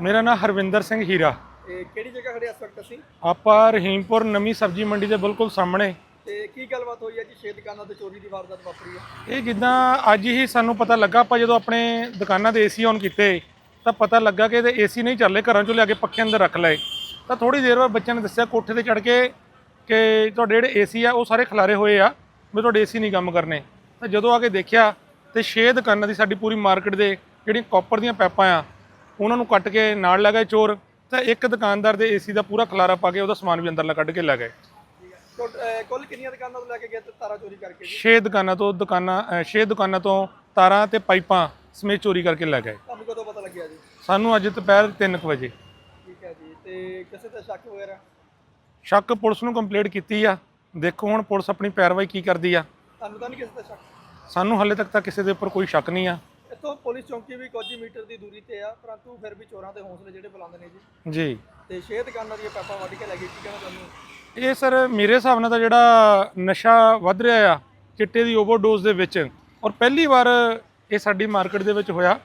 ਮੇਰਾ ਨਾਮ ਹਰਵਿੰਦਰ ਸਿੰਘ ਹੀਰਾ। ਇਹ ਕਿਹੜੀ ਜਗ੍ਹਾ ਖੜੇ ਇਸ ਵਕਤ ਅਸੀਂ? ਆਪਾਂ ਰਹੀਮਪੁਰ ਨਵੀਂ ਸਬਜ਼ੀ ਮੰਡੀ ਦੇ ਬਿਲਕੁਲ ਸਾਹਮਣੇ। ਤੇ ਕੀ ਗੱਲਬਾਤ ਹੋਈ ਹੈ ਜੀ? ਛੇ ਦੁਕਾਨਾਂ ਤੇ ਚੋਰੀ ਦੀ ਵਾਰਦਾਤ ਵਾਪਰੀ ਹੈ। ਇਹ ਜਿੱਦਾਂ ਅੱਜ ਹੀ ਸਾਨੂੰ ਪਤਾ ਲੱਗਾ ਆਪਾਂ ਜਦੋਂ ਆਪਣੇ ਦੁਕਾਨਾਂ ਦੇ ਏਸੀ ਔਨ ਕੀਤੇ ਤਾਂ ਪਤਾ ਲੱਗਾ ਕਿ ਇਹਦੇ ਏਸੀ ਨਹੀਂ ਚੱਲੇ ਘਰਾਂ ਚੋਂ ਲਿਆ ਕੇ ਪੱਖੇ ਅੰਦਰ ਰੱਖ ਲਏ। ਤਾਂ ਥੋੜੀ ਦੇਰ ਬਾਅਦ ਬੱਚਿਆਂ ਨੇ ਦੱਸਿਆ ਕੋਠੇ ਤੇ ਚੜ ਕੇ ਕਿ ਤੁਹਾਡੇ ਜਿਹੜੇ ਏਸੀ ਆ ਉਹ ਸਾਰੇ ਖਲਾਰੇ ਹੋਏ ਆ ਵੀ ਤੁਹਾਡੇ ਏਸੀ ਨਹੀਂ ਕੰਮ ਕਰਨੇ। ਤਾਂ ਜਦੋਂ ਆ ਕੇ ਦੇਖਿਆ ਤੇ 6 ਦੁਕਾਨਾਂ ਦੀ ਸਾਡੀ ਪੂਰੀ ਮਾਰਕੀਟ ਦੇ ਜਿਹੜੀਆਂ ਕਾਪਰ ਦੀਆਂ ਪਾਈਪਾਂ ਆ ਉਹਨਾਂ ਨੂੰ ਕੱਟ ਕੇ ਨਾਲ ਲੈ ਗਏ ਚੋਰ ਤਾਂ ਇੱਕ ਦੁਕਾਨਦਾਰ ਦੇ ਏਸੀ ਦਾ ਪੂਰਾ ਖਲਾਰਾ ਪਾ ਕੇ ਉਹਦਾ ਸਮਾਨ ਵੀ ਅੰਦਰਲਾ ਕੱਢ ਕੇ ਲੈ ਗਏ। ਕੁੱਲ ਕਿੰਨੀਆਂ ਦੁਕਾਨਾਂ ਤੋਂ ਲੈ ਕੇ ਗਏ ਤੇ ਤਾਰਾ ਚੋਰੀ ਕਰਕੇ ਜੀ? 6 ਦੁਕਾਨਾਂ ਤੋਂ ਦੁਕਾਨਾਂ 6 ਦੁਕਾਨਾਂ ਤੋਂ ਤਾਰਾਂ ਤੇ ਪਾਈਪਾਂ ਸਮੇਤ ਚੋਰੀ ਕਰਕੇ ਲੈ ਗਏ। ਤੁਹਾਨੂੰ ਕਦੋਂ ਪਤਾ ਲੱਗਿਆ ਜੀ? ਸਾਨੂੰ ਅੱਜ ਦੁਪਹਿਰ 3 ਵਜੇ। ਠੀਕ ਹੈ ਜੀ ਤੇ ਕਿਸੇ ਤੇ ਸ਼ੱਕ ਵਗੈਰਾ? ਸ਼ੱਕ ਪੁਲਿਸ ਨੂੰ ਕੰਪਲੇਂਟ ਕੀਤੀ ਆ। ਦੇਖੋ ਹੁਣ ਪੁਲਿਸ ਆਪਣੀ ਪੈਰਵਾਈ ਕੀ ਕਰਦੀ ਆ। ਤੁਹਾਨੂੰ ਤਾਂ ਨਹੀਂ ਕਿਸੇ ਤੇ ਸ਼ੱਕ? ਸਾਨੂੰ ਹਾਲੇ ਤੱਕ ਤਾਂ ਕਿਸੇ ਦੇ ਉੱਪਰ ਕੋਈ ਸ਼ੱਕ ਨਹੀਂ ਆ। ਇੱਥੋਂ ਪੁਲਿਸ ਚੌਂਕੀ ਵੀ ਕੁਝ ਮੀਟਰ ਦੀ ਦੂਰੀ ਤੇ ਆ ਪਰੰਤੂ ਫਿਰ ਵੀ ਚੋਰਾਂ ਦੇ ਹੌਸਲੇ ਜਿਹੜੇ ਬੁਲੰਦ ਨੇ ਜੀ। ਜੀ। ਤੇ ਛੇ ਦੁਕਾਨਾਂ ਦੀਆਂ ਪੈਪਾਂ ਵੱਢ ਕੇ ਲੈ ਗਏ ਕੀ ਕਹਿਣਾ ਤੁਹਾਨੂੰ ਇਹ ਸਰ ਮੇਰੇ ਹਿਸਾਬ ਨਾਲ ਤਾਂ ਜਿਹੜਾ ਨਸ਼ਾ ਵੱਧ ਰਿਹਾ ਆ ਚਿੱਟੇ ਦੀ ਓਵਰਡੋਜ਼ ਦੇ ਵਿੱਚ ਔਰ ਪਹਿਲੀ ਵਾਰ ਇਹ ਸਾਡੀ ਮਾਰਕੀਟ ਦੇ ਵਿੱਚ ਹੋਇਆ।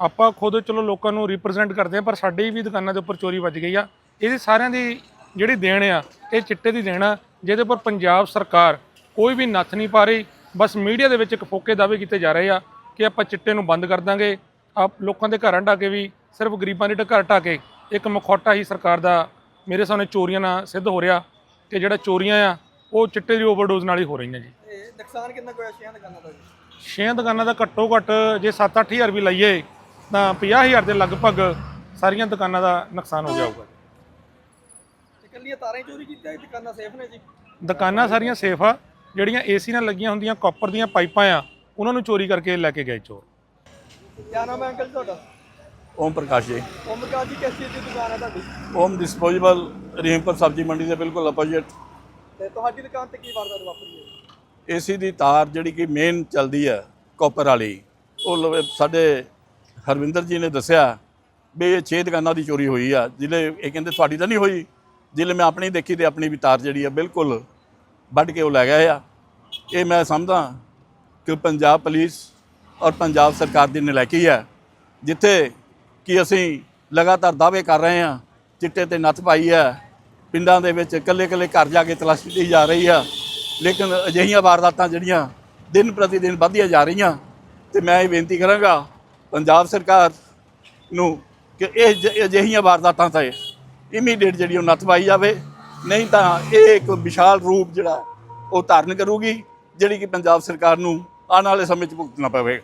ਆਪਾਂ ਖੁਦ ਚਲੋ ਲੋਕਾਂ ਨੂੰ ਰਿਪਰੈਜ਼ੈਂਟ ਕਰਦੇ ਆ ਪਰ ਸਾਡੇ ਵੀ ਦੁਕਾਨਾਂ ਦੇ ਉੱਪਰ ਚੋਰੀ ਵੱਜ ਗਈ ਆ। ਇਹਦੀ ਸਾਰਿਆਂ ਦੀ ਜਿਹੜੀ ਦੇਣ ਆ ਇਹ ਚਿੱਟੇ ਦੀ ਦੇਣ ਆ ਜਿਹਦੇ ਉੱਪਰ ਪੰਜਾਬ ਸਰਕਾਰ ਕੋਈ ਵੀ ਨੱਥ ਨਹੀਂ ਪਾ ਰਹੀ ਬਸ ਮੀਡੀਆ ਦੇ ਵਿੱਚ ਇੱਕ ਫੋਕੇ ਦਾਅਵੇ ਕੀਤੇ ਜਾ ਰਹੇ ਆ। ਕਿ ਆਪਾਂ ਚਿੱਟੇ ਨੂੰ ਬੰਦ ਕਰ ਦਾਂਗੇ। ਆਪ ਲੋਕਾਂ ਦੇ ਘਰਾਂ ਢਾ ਕੇ ਵੀ ਸਿਰਫ ਗਰੀਬਾਂ ਦੇ ਘਰ ਢਾ ਕੇ ਇੱਕ ਮਖੌਟਾ ਹੀ ਸਰਕਾਰ ਦਾ ਮੇਰੇ ਸਾਹਮਣੇ ਚੋਰੀਆਂ ਨਾਲ ਸਿੱਧ ਹੋ ਰਿਹਾ ਕਿ ਜਿਹੜਾ ਚੋਰੀਆਂ ਆ ਉਹ ਚਿੱਟੇ ਦੀ ਓਵਰਡੋਜ਼ ਨਾਲ ਹੀ ਹੋ ਰਹੀਆਂ ਜੀ। ਤੇ ਨੁਕਸਾਨ ਕਿੰਨਾ ਕੁ ਹੋਇਆ ਛੇਆਂ ਦੁਕਾਨਾਂ ਦਾ ਜੀ? ਛੇ ਦੁਕਾਨਾਂ ਦਾ ਘੱਟੋ ਘੱਟ ਜੇ 7-8000 ਵੀ ਲਈਏ ਤਾਂ 50000 ਦੇ ਲਗਭਗ ਸਾਰੀਆਂ ਦੁਕਾਨਾਂ ਦਾ ਨੁਕਸਾਨ ਹੋ ਗਿਆ ਹੋਊਗਾ ਤੇ ਕੱਲੀਆਂ ਤਾਰਾਂ ਹੀ ਚੋਰੀ ਕੀਤੀਆਂ ਇਹ ਦੁਕਾਨਾਂ ਸੇਫ ਨੇ ਜੀ? ਦੁਕਾਨਾਂ ਸਾਰੀਆਂ ਸੇਫ ਆ ਜਿਹੜੀਆਂ ਏਸੀ ਨਾਲ ਲੱਗੀਆਂ ਹੁੰਦੀਆਂ ਕਾਪਰ ਦੀਆਂ ਪਾਈਪਾਂ ਆ ਉਹਨਾਂ ਨੂੰ ਚੋਰੀ ਕਰਕੇ ਲੈ ਕੇ ਗਏ ਚੋਰ। ਕੀ ਨਾਮ ਹੈ ਅੰਕਲ ਤੁਹਾਡਾ? ਓਮ ਪ੍ਰਕਾਸ਼ ਜੀ। ਓਮ ਪ੍ਰਕਾਸ਼ ਜੀ ਕਿਸ ਚੀਜ਼ ਦੀ ਦੁਕਾਨ ਹੈ ਤੁਹਾਡੀ? ਓਮ ਡਿਸਪੋਜ਼ੇਬਲ ਰਹੀਮਪੁਰ ਸਬਜ਼ੀ ਮੰਡੀ ਦੇ ਬਿਲਕੁਲ ਆਪੋਜ਼ਿਟ ਤੇ ਤੁਹਾਡੀ ਦੁਕਾਨ ਤੇ ਕੀ ਵਾਰਦਾਤ ਵਾਪਰੀ ਹੈ? ਏਸੀ ਦੀ ਤਾਰ ਜਿਹੜੀ ਕਿ ਮੇਨ ਚੱਲਦੀ ਹੈ ਕਾਪਰ ਵਾਲੀ ਉਹ ਲਵੇ ਸਾਡੇ ਹਰਵਿੰਦਰ ਜੀ ਨੇ ਦੱਸਿਆ ਵੀ ਇਹ 6 ਦੁਕਾਨਾਂ ਦੀ ਚੋਰੀ ਹੋਈ ਆ ਜ਼ਿਲ੍ਹੇ ਇਹ ਕਹਿੰਦੇ ਤੁਹਾਡੀ ਤਾਂ ਨਹੀਂ ਹੋਈ ਜ਼ਿਲ੍ਹੇ ਮੈਂ ਆਪਣੀ ਦੇਖੀ ਤੇ ਆਪਣੀ ਵੀ ਤਾਰ ਜਿਹੜੀ ਆ ਬਿਲਕੁਲ ਵੱਢ ਕੇ ਉਹ ਲੈ ਗਏ ਆ। ਇਹ ਮੈਂ ਸਮਝਦਾ ਕਿ ਪੰਜਾਬ ਪੁਲਿਸ ਔਰ ਪੰਜਾਬ ਸਰਕਾਰ ਦੀ ਨਲਾਇਕੀ ਹੈ, ਜਿੱਥੇ ਕਿ ਅਸੀਂ ਲਗਾਤਾਰ ਦਾਅਵੇ ਕਰ ਰਹੇ ਹਾਂ, ਚਿੱਟੇ ਤੇ ਨੱਥ ਪਾਈ ਹੈ, ਪਿੰਡਾਂ ਦੇ ਵਿੱਚ ਇਕੱਲੇ ਇਕੱਲੇ ਘਰ ਜਾ ਕੇ ਤਲਾਸ਼ੀ ਲਈ ਜਾ ਰਹੀ ਆ ਲੇਕਿਨ ਅਜਿਹੀਆਂ ਵਾਰਦਾਤਾਂ ਜਿਹੜੀਆਂ ਦਿਨ ਪ੍ਰਤੀ ਦਿਨ ਵੱਧਦੀਆਂ ਜਾ ਰਹੀਆਂ, ਤੇ ਮੈਂ ਇਹ ਬੇਨਤੀ ਕਰਾਂਗਾ ਪੰਜਾਬ ਸਰਕਾਰ ਨੂੰ ਕਿ ਇਹ ਅਜਿਹੀਆਂ ਵਾਰਦਾਤਾਂ ਤੇ ਇਮੀਡੀਏਟ ਜਿਹੜੀ ਉਹ ਨੱਥ ਪਾਈ ਜਾਵੇ, ਨਹੀਂ ਤਾਂ ਇਹ ਇੱਕ ਵਿਸ਼ਾਲ ਰੂਪ ਜਿਹੜਾ ਉਹ ਧਾਰਨ ਕਰੂਗੀ, ਜਿਹੜੀ ਕਿ ਪੰਜਾਬ ਸਰਕਾਰ ਨੂੰ அதனால் சமைச்சு கொடுத்தேன் அப்போவே